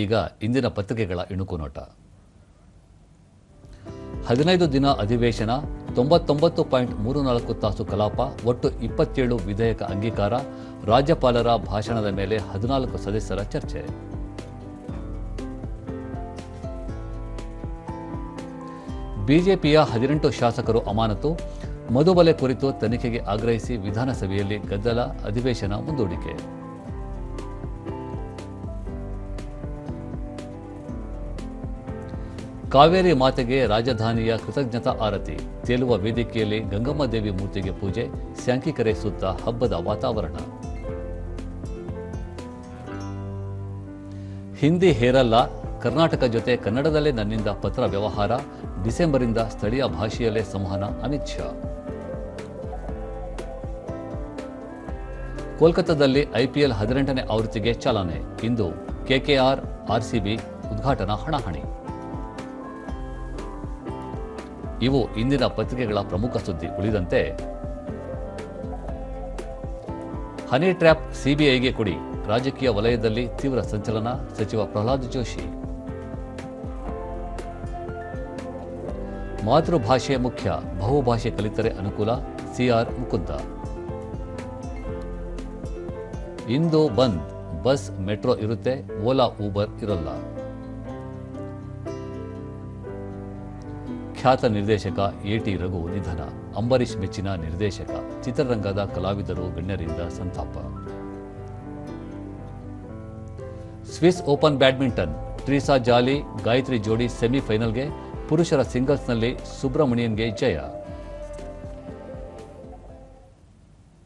ಈಗ ಇಂದಿನ ಪತ್ರಿಕೆಗಳ ಇಣುಕು ನೋಟ ಹದಿನೈದು ದಿನ ಅಧಿವೇಶನ, ತೊಂಬತ್ತೊಂಬತ್ತು ಪಾಯಿಂಟ್ ಮೂರು ನಾಲ್ಕು ತಾಸು ಕಲಾಪ, ಒಟ್ಟು ಇಪ್ಪತ್ತೇಳು ವಿಧೇಯಕ ಅಂಗೀಕಾರ, ರಾಜ್ಯಪಾಲರ ಭಾಷಣದ ಮೇಲೆ ಹದಿನಾಲ್ಕು ಸದಸ್ಯರ ಚರ್ಚೆ. ಬಿಜೆಪಿಯ ಹದಿನೆಂಟು ಶಾಸಕರು ಅಮಾನತು ಮಧುಬಲೆ ಕುರಿತು ತನಿಖೆಗೆ ಆಗ್ರಹಿಸಿ ವಿಧಾನಸಭೆಯಲ್ಲಿ ಗದ್ದಲ, ಅಧಿವೇಶನ ಮುಂದೂಡಿಕೆ. ಕಾವೇರಿ ಮಾತೆಗೆ ರಾಜಧಾನಿಯ ಕೃತಜ್ಞತಾ ಆರತಿ. ತೇಲುವ ವೇದಿಕೆಯಲ್ಲಿ ಗಂಗಮ್ಮ ದೇವಿ ಮೂರ್ತಿಗೆ ಪೂಜೆ ಸ್ಯಾಂಕಿಕೆರೆ ಸುತ್ತ ಹಬ್ಬದ ವಾತಾವರಣ. ಹಿಂದಿ ಹೇರಲ್ಲ, ಕರ್ನಾಟಕ ಜೊತೆ ಕನ್ನಡದಲ್ಲೇ ನನ್ನಿಂದ ಪತ್ರ ವ್ಯವಹಾರ, ಡಿಸೆಂಬರಿಂದ ಸ್ಥಳೀಯ ಭಾಷೆಯಲ್ಲೇ ಸಂವಹನ, ಅಮಿತ್ ಶಾ. ಕೋಲ್ಕತ್ತಾದಲ್ಲಿ ಐಪಿಎಲ್ ಹದಿನೆಂಟನೇ ಆವೃತ್ತಿಗೆ ಚಾಲನೆ. ಇಂದು ಕೆಕೆಆರ್ ಆರ್ಸಿಬಿ ಉದ್ಘಾಟನಾ ಹಣಾಹಣಿ. ಇವು ಇಂದಿನ ಪತ್ರಿಕೆಗಳ ಪ್ರಮುಖ ಸುದ್ದಿ ಉಳಿದಂತೆ. ಹನಿ ಟ್ರ್ಯಾಪ್ ಸಿಬಿಐಗೆ ಕೊಡಿ. ರಾಜಕೀಯ ವಲಯದಲ್ಲಿ ತೀವ್ರ ಸಂಚಲನ ಸಚಿವ ಪ್ರಹ್ಲಾದ್ ಜೋಶಿ. ಮಾತೃಭಾಷೆ ಮುಖ್ಯ. ಬಹುಭಾಷೆ ಕಲಿತರೆ ಅನುಕೂಲ. ಸಿಆರ್ ಮುಕುಂದ. ಇಂದು ಬಂದ್. ಬಸ್, ಮೆಟ್ರೋ ಇರುತ್ತೆ. ಓಲಾ, ಊಬರ್ ಇರಲ್ಲ. ಖ್ಯಾತ ನಿರ್ದೇಶಕ ಎಟಿ ರಘು ನಿಧನ, ಅಂಬರೀಷ್ ಮೆಚ್ಚಿನ ನಿರ್ದೇಶಕ, ಚಿತ್ರರಂಗದ ಕಲಾವಿದರು ಗಣ್ಯರಿಂದ ಸಂತಾಪ. Swiss Open badminton, Treesa Jolly, Gayatri ಜೋಡಿ ಸೆಮಿಫೈನಲ್ಗೆ ಪುರುಷರ ಸಿಂಗಲ್ಸ್ನಲ್ಲಿ ಸುಬ್ರಮಣಿಯನ್ಗೆ ಜಯ.